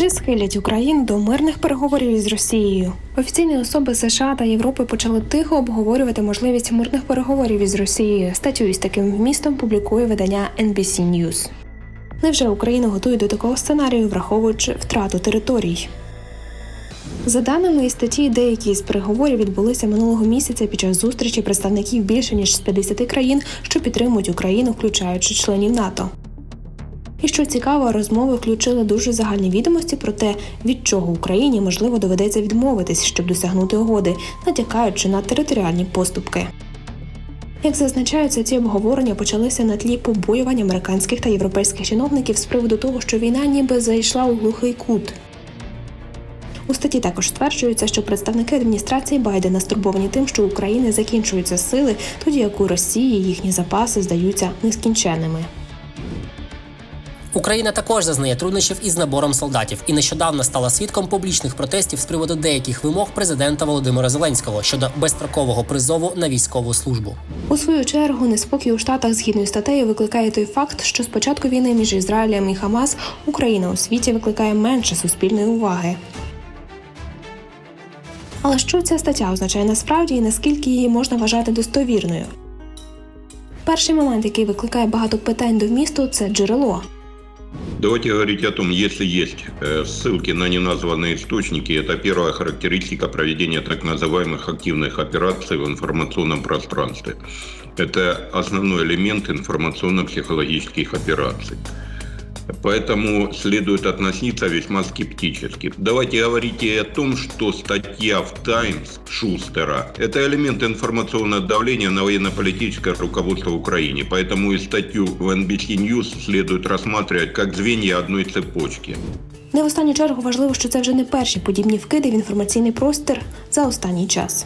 Чи схилять Україну до мирних переговорів із Росією? Офіційні особи США та Європи почали тихо обговорювати можливість мирних переговорів із Росією. Статтю із таким вмістом публікує видання NBC News. Невже Україна готує до такого сценарію, враховуючи втрату територій? За даними із статті, деякі з переговорів відбулися минулого місяця під час зустрічі представників більше ніж з 50 країн, що підтримують Україну, включаючи членів НАТО. І що цікаво, розмови включили дуже загальні відомості про те, від чого Україні можливо доведеться відмовитись, щоб досягнути угоди, натякаючи на територіальні поступки. Як зазначається, ці обговорення почалися на тлі побоювань американських та європейських чиновників з приводу того, що війна ніби зайшла у глухий кут. У статті також стверджується, що представники адміністрації Байдена стурбовані тим, що України закінчуються сили, тоді як у Росії їхні запаси здаються нескінченними. Україна також зазнає труднощів із набором солдатів і нещодавно стала свідком публічних протестів з приводу деяких вимог президента Володимира Зеленського щодо безстрокового призову на військову службу. У свою чергу неспокій у штатах згідно з статтею викликає той факт, що з початку війни між Ізраїлем і Хамас Україна у світі викликає менше суспільної уваги. Але що ця стаття означає насправді і наскільки її можна вважати достовірною? Перший момент, який викликає багато питань до вмісту, це джерело. Давайте говорить о том, если есть э, ссылки на неназванные источники, это первая характеристика проведения так называемых активных операций в информационном пространстве. Это основной элемент информационно-психологических операций. Поэтому следует относиться весьма скептически. Давайте говорить и о том, что статья в «Таймс» Шустера – это элемент информационного давления на военно-политическое руководство Украины. Поэтому и статью в NBC News следует рассматривать как звенья одной цепочки. Не в останню чергу важливо, що це вже не перші подібні вкиди в інформаційний простір за останній час.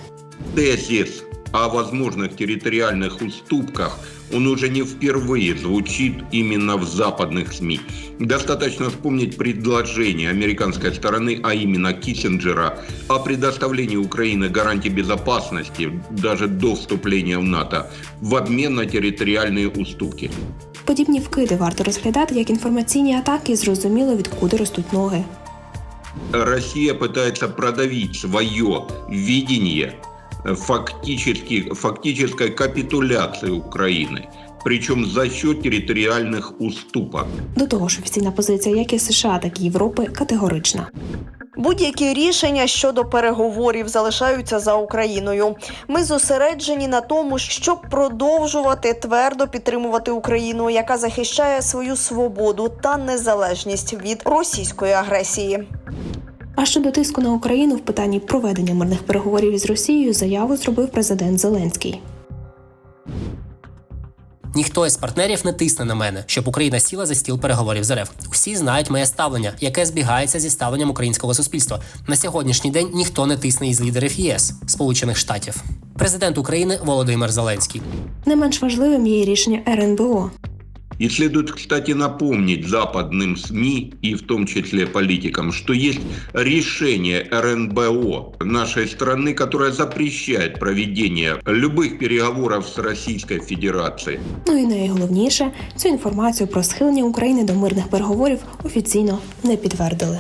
Тезис о возможных территориальных уступках, он уже не впервые звучит именно в западных СМИ. Достаточно вспомнить предложение американской стороны, а именно Киссинджера, о предоставлении Украины гарантий безопасности даже до вступления в НАТО в обмен на территориальные уступки. Подібні вкиди варто розглядати як інформаційні атаки, зрозуміло, відкуди ростуть ноги. Россия пытается продавить свое видение э, фактически, фактической капитуляции Украины, причем за счет территориальных уступок. До того ж, офіційна позиція як і США, так і Європи категорична. Будь-які рішення щодо переговорів залишаються за Україною. Ми зосереджені на тому, щоб продовжувати твердо підтримувати Україну, яка захищає свою свободу та незалежність від російської агресії. А щодо тиску на Україну в питанні проведення мирних переговорів із Росією заяву зробив президент Зеленський. Ніхто із партнерів не тисне на мене, щоб Україна сіла за стіл переговорів з РФ. Усі знають моє ставлення, яке збігається зі ставленням українського суспільства. На сьогоднішній день ніхто не тисне із лідерів ЄС Сполучених Штатів. Президент України Володимир Зеленський. Не менш важливим є рішення РНБО. И следует, кстати, напомнить западным СМИ и в том числе политикам, что есть решение РНБО нашей страны, которое запрещает проведение любых переговоров с Российской Федерацией. Ну і найголовніше, цю інформацію про схилення України до мирних переговорів офіційно не підтвердили.